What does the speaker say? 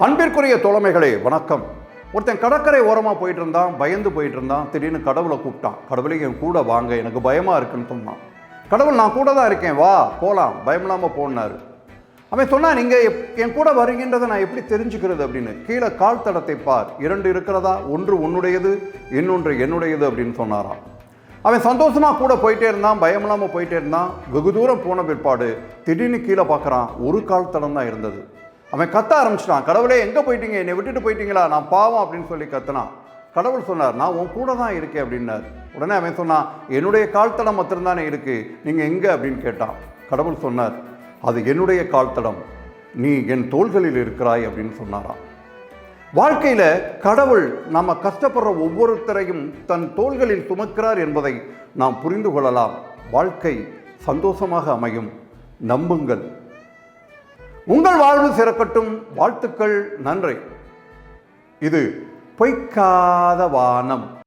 அன்பிற்குரிய தோழமைகளே வணக்கம். ஒருத்தன் கடற்கரை ஓரமாக போயிட்டு இருந்தான் பயந்து போயிட்டு இருந்தான் திடீர்னு கடவுளை கூப்பிட்டான். கடவுளே என் கூட வாங்க எனக்கு பயமாக இருக்குன்னு சொன்னான். கடவுள் நான் கூட தான் இருக்கேன் வா போகலாம் பயமில்லாமல் போனார் அவன் சொன்னான் நீங்கள் என் கூட வருகின்றதை நான் எப்படி தெரிஞ்சுக்கிறது? அப்படின்னு. கீழே கால் தடத்தை பார் இரண்டு இருக்கிறதா? ஒன்று உன்னுடையது இன்னொன்று என்னுடையது அப்படின்னு சொன்னாராம். அவன் சந்தோஷமாக கூட போயிட்டே இருந்தான் பயமில்லாமல் போயிட்டே இருந்தான். வெகு தூரம் போன பிற்பாடு திடீர்னு கீழே பார்க்குறான் ஒரு கால் தடம் தான் இருந்தது. அவன் கத்த ஆரம்பிச்சிட்டான். கடவுளே எங்கே போயிட்டீங்க? என்னை விட்டுட்டு போயிட்டீங்களா? நான் பாவம் அப்படின்னு சொல்லி கத்துனான். கடவுள் சொன்னார் நான் உன் கூட தான் இருக்கேன் அப்படின்னார். உடனே அவன் சொன்னான் என்னுடைய கால் தடம் மாத்திரம்தானே இருக்குது நீங்கள் எங்கே? அப்படின்னு கேட்டான். கடவுள் சொன்னார் அது என்னுடைய கால் தடம் நீ என் தோள்களில் இருக்கிறாய் அப்படின்னு சொன்னாராம். வாழ்க்கையில் கடவுள் நம்ம கஷ்டப்படுற ஒவ்வொருத்தரையும் தன் தோள்களில் சுமக்கிறார் என்பதை நாம் புரிந்து கொள்ளலாம். வாழ்க்கை சந்தோஷமாக அமையும். நம்புங்கள். உங்கள் வாழ்வு சிறக்கட்டும். வாழ்த்துக்கள் நன்றி. இது பொய்க்காத வானம்.